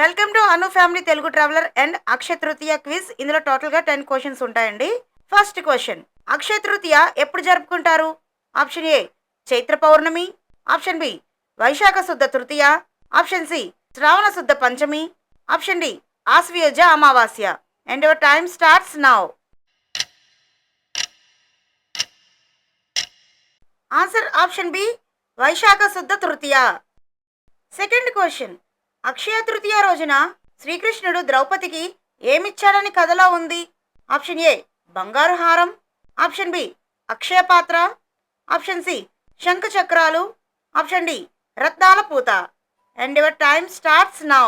Welcome to Anu family Telugu traveller and Akshaya Tritiya quiz. ఇందులో టోటల్గా ten questions ఉంటాయండి. First question Akshaya Tritiya ఎప్పుడు జరుపుకుంటారు? ఆప్షన్ ఏ చైత్ర పౌర్ణమి. ఆప్షన్ బి వైశాఖ శుద్ధ తృతీయ. ఆప్షన్ సి శ్రావణ శుద్ధ పంచమి. ఆప్షన్ డి ఆస్వియోజ అమావాస్య. And your time starts now answer option B వైశాఖ శుద్ధ తృతీయ. సెకండ్ క్వశ్చన్ అక్షయ తృతీయ రోజున శ్రీకృష్ణుడు ద్రౌపదికి ఏమిచ్చాడని కథలో ఉంది. ఆప్షన్ ఏ బంగారు హారం. ఆప్షన్ బి అక్షయ పాత్ర. ఆప్షన్ సి శంఖ చక్రాలు. ఆప్షన్ డి రత్నాల పూత. And your time starts now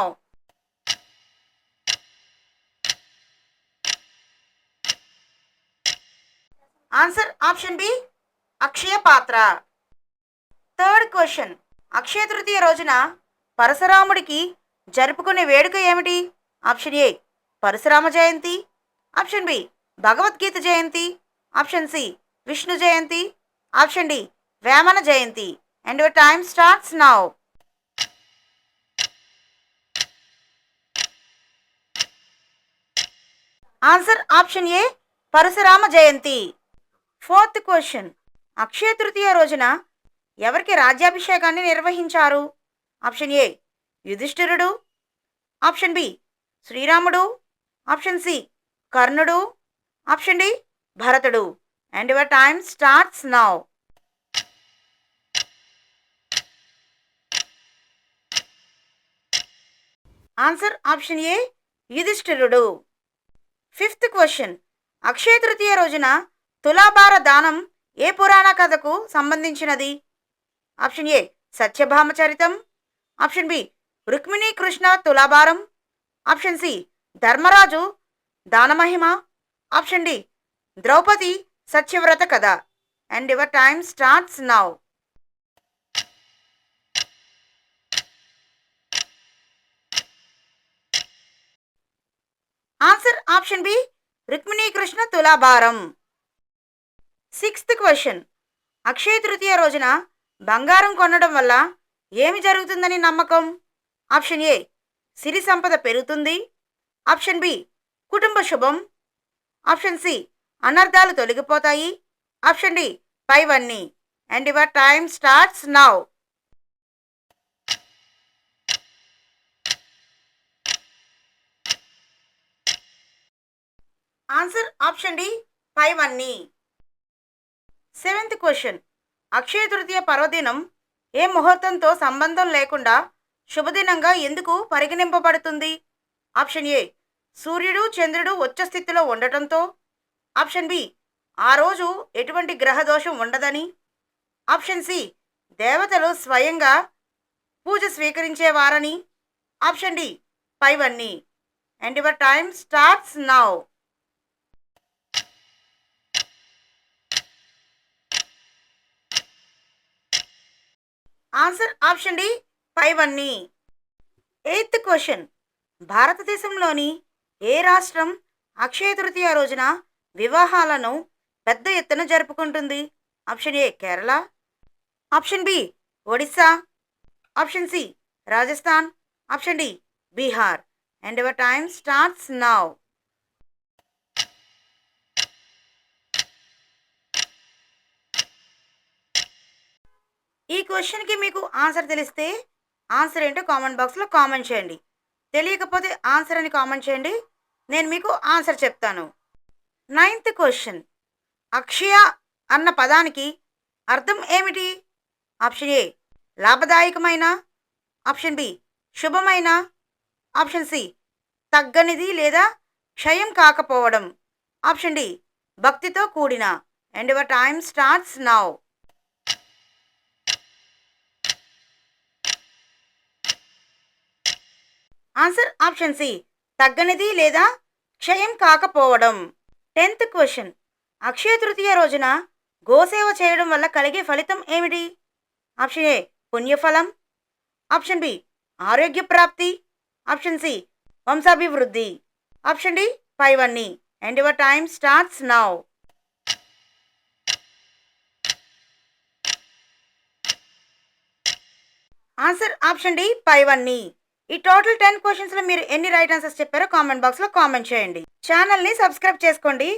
answer option B Akshaya Patra. Third question అక్షయ తృతీయ రోజున పరశురాముడికి జరుపుకునే వేడుక ఏమిటి? Option A Parashurama Jayanti. Option B Bhagavad Gita Jayanti. Option C Vishnu Jayanti. Option D Vemana Jayanti. And your time starts now answer option A Parashurama Jayanti. Fourth question Akshaya Tritiya రోజున ఎవరికి రాజ్యాభిషేకాన్ని నిర్వహించారు? Option A యుధిష్ఠిరుడు option B శ్రీరాముడు option C కర్ణుడు option D భరతుడు. And your time starts now answer option A యుధిష్ఠిరుడు. Fifth question Akshaya Tritiya రోజున తులాభార దానం ఏ పురాణ కథకు సంబంధించినది? ఆప్షన్ ఏ సత్యభామ చరితం. ఆప్షన్ బి రుక్మిణీ కృష్ణ తులాభారం. ఆప్షన్ సి ధర్మరాజు దానమహిమ. ఆప్షన్ డి ద్రౌపది సత్యవ్రత కథ. And your time starts now answer option B Rukmini Krishna Tulabharam. Sixth question Akshaya Tritiya రోజున బంగారం కొనడం వల్ల ఏమి జరుగుతుందని నమ్మకం? ఆప్షన్ ఏ సిరి సంపద పెరుగుతుంది. ఆప్షన్ బి కుటుంబ శుభం. ఆప్షన్ సి అనర్థాలు తొలగిపోతాయి. ఆప్షన్ డి పైవన్నీ. And your time starts now answer option D పైవన్నీ. సెవెంత్ క్వశ్చన్ అక్షయ తృతీయ పర్వదినం ఏ ముహూర్తంతో సంబంధం లేకుండా శుభదినంగా ఎందుకు పరిగణింపబడుతుంది? ఆప్షన్ ఏ సూర్యుడు చంద్రుడు ఉచ్చ స్థితిలో ఉండటంతో. ఆప్షన్ బి ఆ రోజు ఎటువంటి గ్రహదోషం ఉండదని. ఆప్షన్ సి దేవతలు స్వయంగా పూజ స్వీకరించేవారని. ఆప్షన్ డి పైవన్నీ. And your time starts now answer option D పైవన్నీ ఎయిత్ క్వశ్చన్. భారతదేశంలోని ఏ రాష్ట్రం అక్షయ తృతీయ రోజున వివాహాలను పెద్ద ఎత్తున జరుపుకుంటుంది? Option A Kerala. Option B Odisha option C Rajasthan. Option D Bihar. And your time starts now ఈ క్వశ్చన్కి మీకు ఆన్సర్ తెలిస్తే ఆన్సర్ ఏంటో కామెంట్ బాక్స్లో కామెంట్ చేయండి. తెలియకపోతే ఆన్సర్ అని కామెంట్ చేయండి. నేను మీకు ఆన్సర్ చెప్తాను. Ninth question. అక్షయ అన్న పదానికి అర్థం ఏమిటి? ఆప్షన్ ఏ లాభదాయకమైన. ఆప్షన్ బి శుభమైన. ఆప్షన్ సి తగ్గనిది లేదా క్షయం కాకపోవడం. ఆప్షన్ డి భక్తితో కూడిన. And your time starts now answer option C. తగ్గనిది లేదా క్షయం కాకపోవడం. Tenth question. అక్షయ తృతీయ రోజున గోసేవ చేయడం వల్ల కలిగే ఫలితం ఏమిటి? Option A. పుణ్యఫలం. Option B. ఆరోగ్య ప్రాప్తి. Option C. వంశాభివృద్ధి. Option D. పైవన్నీ. And your time starts now answer option D. పైవన్నీ. ఈ టోటల్ టెన్ క్వశ్చన్స్లో మీరు ఎన్ని రైట్ ఆన్సర్స్ చెప్పారో కామెంట్ బాక్స్లో కామెంట్ చేయండి. ఛానల్ని సబ్స్క్రైబ్ చేసుకోండి.